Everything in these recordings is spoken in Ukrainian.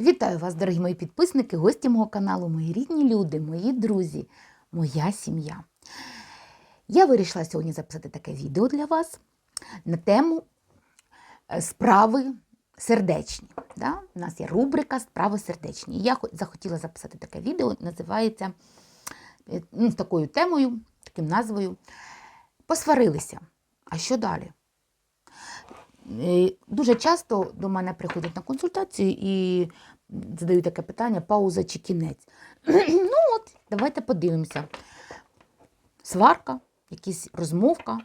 Вітаю вас, дорогі мої підписники, гості мого каналу, мої рідні люди, мої друзі, моя сім'я. Я вирішила сьогодні записати таке відео для вас на тему е, справи сердечні. Да? У нас є рубрика Справи сердечні. Я захотіла записати таке відео, називається е, ну, такою темою, таким назвою Посварилися. А що далі? Е, Дуже часто до мене приходять на консультацію і задають таке питання: пауза чи кінець. ну от, давайте подивимося. Сварка, якась розмовка.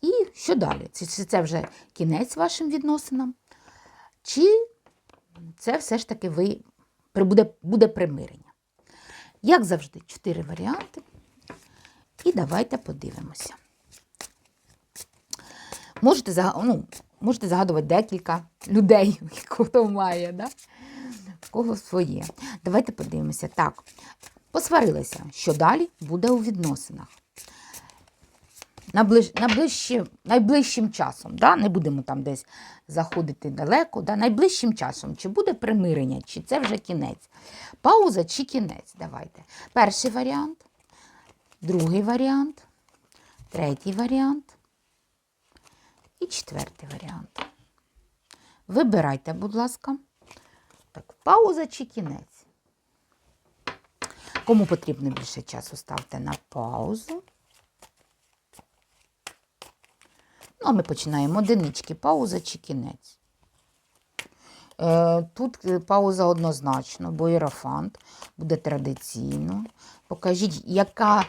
І що далі? Чи це вже кінець вашим відносинам? Чи це все ж таки ви буде, буде примирення? Як завжди, чотири варіанти. І давайте подивимося. Можете, ну, можете загадувати декілька людей, хто має, да? в кого своє. Давайте подивимося. Так, посварилися, що далі буде у відносинах. Наближ, наближче, найближчим часом, да? не будемо там десь заходити далеко, да? найближчим часом, чи буде примирення, чи це вже кінець. Пауза чи кінець. Давайте. Перший варіант, другий варіант, третій варіант і четвертий варіант. Вибирайте, будь ласка. Так, пауза чи кінець. Кому потрібно більше часу, ставте на паузу. Ну, а ми починаємо одинички. Пауза чи кінець. Е, Тут е, пауза однозначно, бо іерофант буде традиційно. Покажіть, яка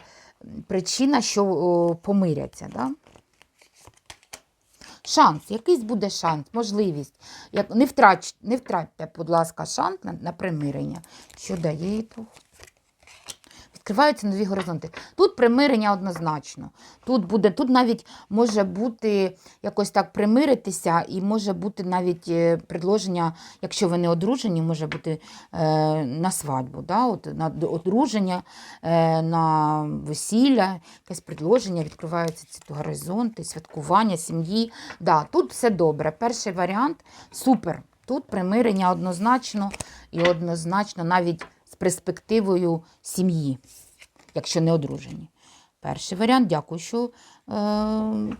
причина, що помиряться. Да? Шанс, якийсь буде шанс, можливість. Як, не, втрач, не втратьте, будь ласка, шанс на, на примирення. Що дає ітог? Відкриваються нові горизонти. Тут примирення однозначно. Тут буде, тут навіть може бути якось так примиритися, і може бути навіть е, предложення, якщо ви не одружені, може бути е, на свадьбу, да? От, на одруження, е, на весілля, якесь предложення, відкриваються ці горизонти, святкування, сім'ї. Да, тут все добре. Перший варіант супер. Тут примирення однозначно і однозначно навіть з перспективою сім'ї, якщо не одружені. Перший варіант, дякую, що е,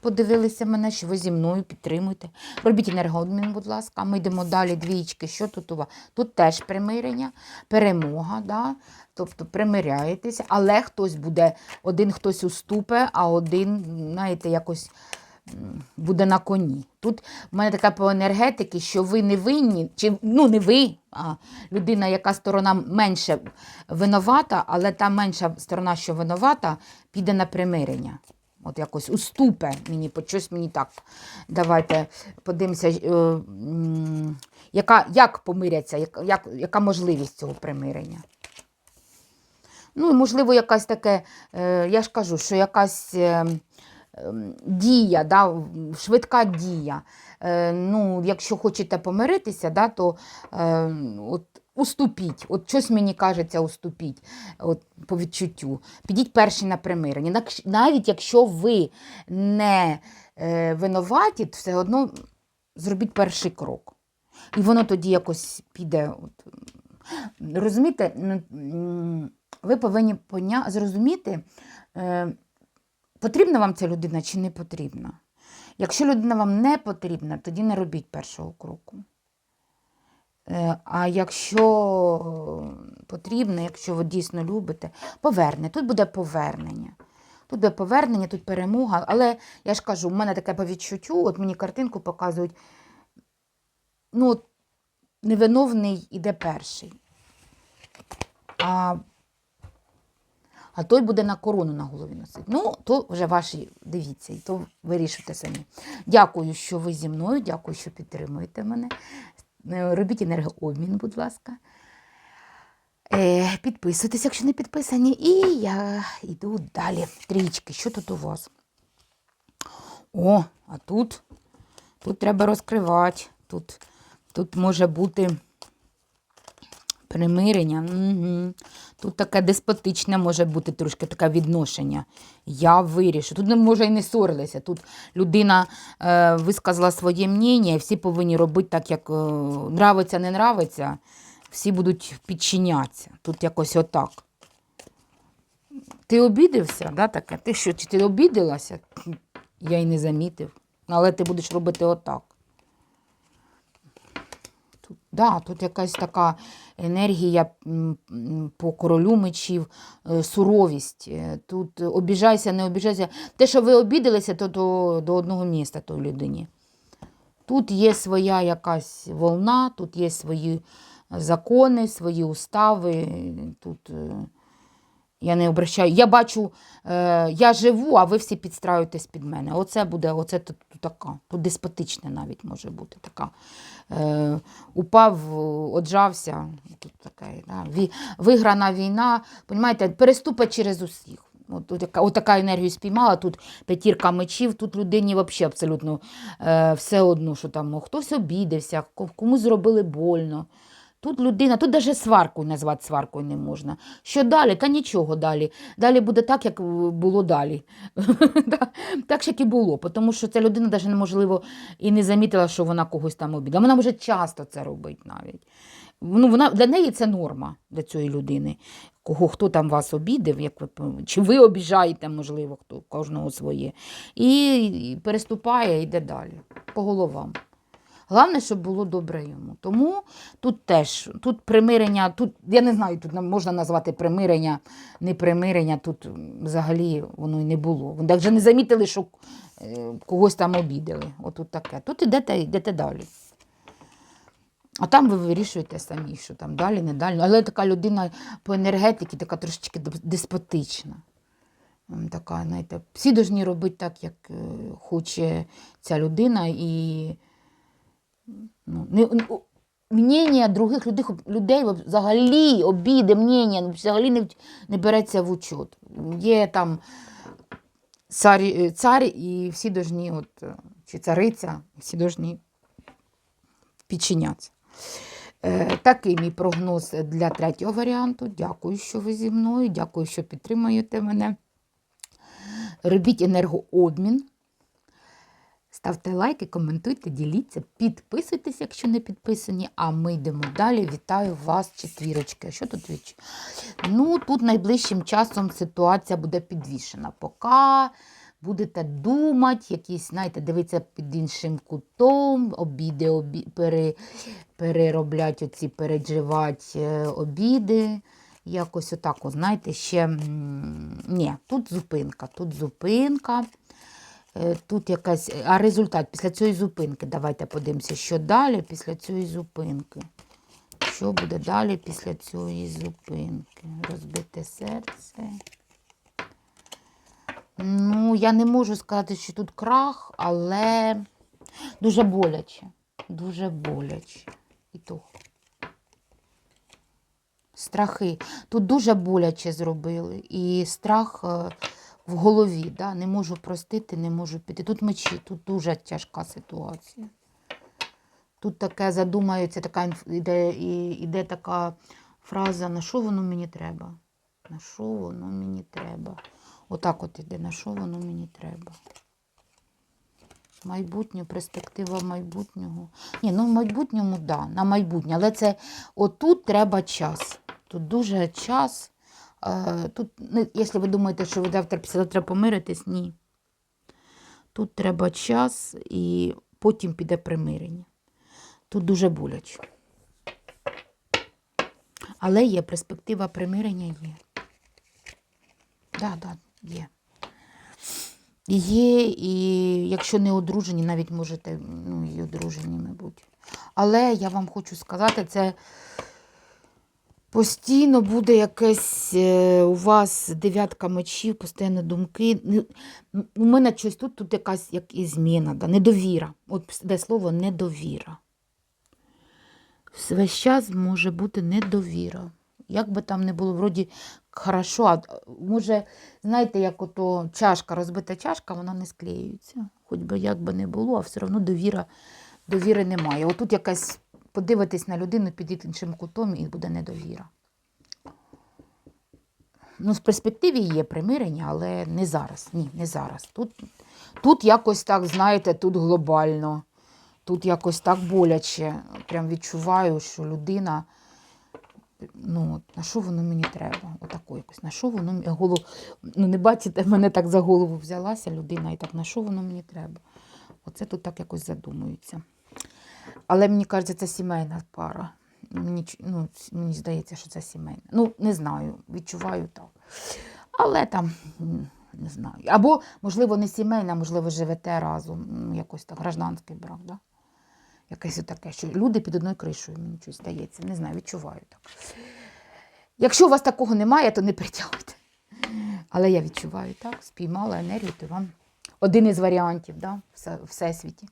подивилися мене, що ви зі мною підтримуєте. Робіть енергообмін, будь ласка. Ми йдемо далі, двічки. Що тут у вас? Тут теж примирення, перемога, да? тобто примиряєтеся, але хтось буде, один хтось уступе, а один, знаєте, якось буде на коні. Тут в мене така по енергетики, що ви не винні, чи ну не ви, а людина, яка сторона менше винувата, але та менша сторона, що винувата, піде на примирення. От якось уступе мені, щось мені так. Давайте подивимося, е, яка, як помиряться, як, як, яка можливість цього примирення. Ну, можливо, якась таке, е, я ж кажу, що якась е, дія, да, швидка дія. Е, ну, якщо хочете помиритися, да, то е, от, уступіть. От щось мені кажеться, уступіть от, по відчуттю. Підіть перші на примирення. Навіть якщо ви не е, винуваті, то все одно зробіть перший крок. І воно тоді якось піде. От, Розумієте, ну, ви повинні поня... зрозуміти, е, потрібна вам ця людина чи не потрібна. Якщо людина вам не потрібна, тоді не робіть першого кроку. Е, А якщо потрібно, якщо ви дійсно любите, поверне. Тут буде повернення. Тут буде повернення, тут перемога. Але я ж кажу, в мене таке по відчуттю, от мені картинку показують, ну, невиновний іде перший. А, а той буде на корону на голові носити. Ну, то вже ваші, дивіться, і то вирішуйте самі. Дякую, що ви зі мною, дякую, що підтримуєте мене. Е, Робіть енергообмін, будь ласка. Е, підписуйтесь, якщо не підписані. І я йду далі. Трічки, що тут у вас? О, а тут, тут треба розкривати. Тут, тут може бути примирення. Угу. Тут таке деспотичне може бути трошки таке відношення. Я вирішу. Тут може і не ссорилися. Тут людина е, висказала своє мнення, і всі повинні робити так, як е, нравиться, не нравиться. всі будуть підчинятися. Тут якось отак. Ти обідився, да, таке? Ти що, чи ти обідалася? Я й не замітив. Але ти будеш робити отак. Да, тут якась така енергія по королю мечів, е, суровість. Е, Тут обіжайся, не обіжайся. Те, що ви обідалися, то до, до одного міста той людині. Тут є своя якась волна, тут є свої закони, свої устави. Тут е, я не обращаю. Я бачу, е, я живу, а ви всі підстраюєтесь під мене. Оце буде, оце тут, така. Тут деспотичне навіть може бути така. Е, упав, оджався. Тут така, да. Виграна війна. Понімаєте, переступить через усіх. От, от, от така енергію спіймала, тут п'ятірка мечів, тут людині взагалі абсолютно е, все одно, що там хтось обідався, комусь зробили больно. Тут людина, тут навіть сварку назвати сваркою не можна. Що далі? Та нічого далі. Далі буде так, як е, було далі. Так як і було. Тому що ця людина навіть неможливо і не замітила, що вона когось там обідала. Вона може часто це робити навіть. Ну, вона, для неї це норма для цієї людини. Кого хто там вас обідав, як ви чи ви обіжаєте, можливо, хто кожного своє. І переступає, йде далі по головам. Головне, щоб було добре йому. Тому тут теж тут примирення, тут я не знаю, тут можна назвати примирення, не примирення, тут взагалі воно й не було. Вони навіть не замітили, що е, когось там обідали. Отут таке. Тут ідете, йдете далі. А там ви вирішуєте самі, що там далі, не далі. Але така людина по енергетиці, така трошечки деспотична. Така, знаєте, всі повинні робити так, як е, хоче ця людина. І ну, не, не- мнення других людей, людей взагалі обіди, мнення взагалі не, не береться в учет. Є там цар, е, цар і всі повинні, от, е, чи цариця, всі повинні підчинятися. Е, Такий мій прогноз для третього варіанту. Дякую, що ви зі мною. Дякую, що підтримуєте мене. Робіть енергообмін. Ставте лайки, коментуйте, діліться, підписуйтесь, якщо не підписані. А ми йдемо далі. Вітаю вас, четвірочки. Що тут віч? Ну, тут найближчим часом ситуація буде підвішена. Поки будете думати, якісь, знаєте, дивитися під іншим кутом, обіди, обі... пере... перероблять оці, передживати е, обіди. Якось отак, знаєте, ще ні, тут зупинка, тут зупинка. Е, Тут якась, а результат після цієї зупинки. Давайте подивимося, що далі після цієї зупинки. Що буде далі після цієї зупинки? Розбите серце. Ну, я не можу сказати, що тут крах, але дуже боляче. Дуже боляче. І то. Страхи. Тут дуже боляче зробили. І страх е, в голові. Да? Не можу простити, не можу піти. Тут мечі, тут дуже тяжка ситуація. Тут таке задумається, така іде, іде така фраза, на що воно мені треба? На що воно мені треба? Отак от іде, на що воно мені треба? Майбутнє, перспектива майбутнього. Ні, ну в майбутньому, так, да, на майбутнє. Але це отут треба час. Тут дуже час. Тут, ну, якщо ви думаєте, що ви завтра післязавтра помиритесь, ні. Тут треба час і потім піде примирення. Тут дуже боляче. Але є перспектива примирення є. Так, так, є. Є, і якщо не одружені, навіть можете, ну, і одружені, мабуть. Але я вам хочу сказати, це постійно буде якесь е, у вас дев'ятка мечів, постійно думки. У мене щось тут, тут якась як і зміна, да, недовіра. От де слово недовіра. Весь час може бути недовіра. Як би там не було, вроді хорошо, а може, знаєте, як ото чашка, розбита чашка, вона не склеюється. Хоч би як би не було, а все одно довіра, довіри немає. Отут якась подивитись на людину під іншим кутом і буде недовіра. Ну, в перспективі є примирення, але не зараз. Ні, не зараз. Тут, тут якось так, знаєте, тут глобально. Тут якось так боляче. Прям відчуваю, що людина Ну, на що воно мені треба? Отако якось. На що воно мені голову. Ну, не бачите, мене так за голову взялася людина, і так на що воно мені треба? Оце тут так якось задумується. Але мені кажеться, це сімейна пара. Мені, ну, мені здається, що це сімейна. Ну, не знаю, відчуваю так. Але там, не знаю. Або, можливо, не сімейна, можливо, живете разом. Ну, якось так, гражданський брак, да? Якесь таке, що люди під одною кришою, мені щось здається. Не знаю, відчуваю так. Якщо у вас такого немає, то не притягуйте. Але я відчуваю так, спіймала енергію, то вам один із варіантів да, все- всесвіті.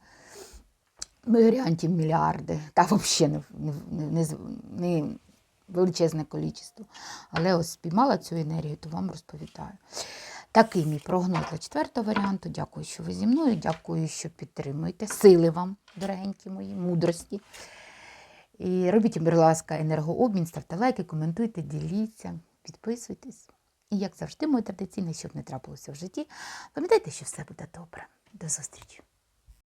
Варіантів мільярди. Та взагалі не, не, не, не величезне кількість. Але ось спіймала цю енергію, то вам розповідаю. Такий мій прогноз для четвертого варіанту. Дякую, що ви зі мною. Дякую, що підтримуєте. Сили вам, дорогенькі мої, мудрості. І робіть, будь ласка, енергообмін, ставте лайки, коментуйте, діліться, підписуйтесь. І як завжди, моє традиційне, щоб не трапилося в житті, пам'ятайте, що все буде добре. До зустрічі!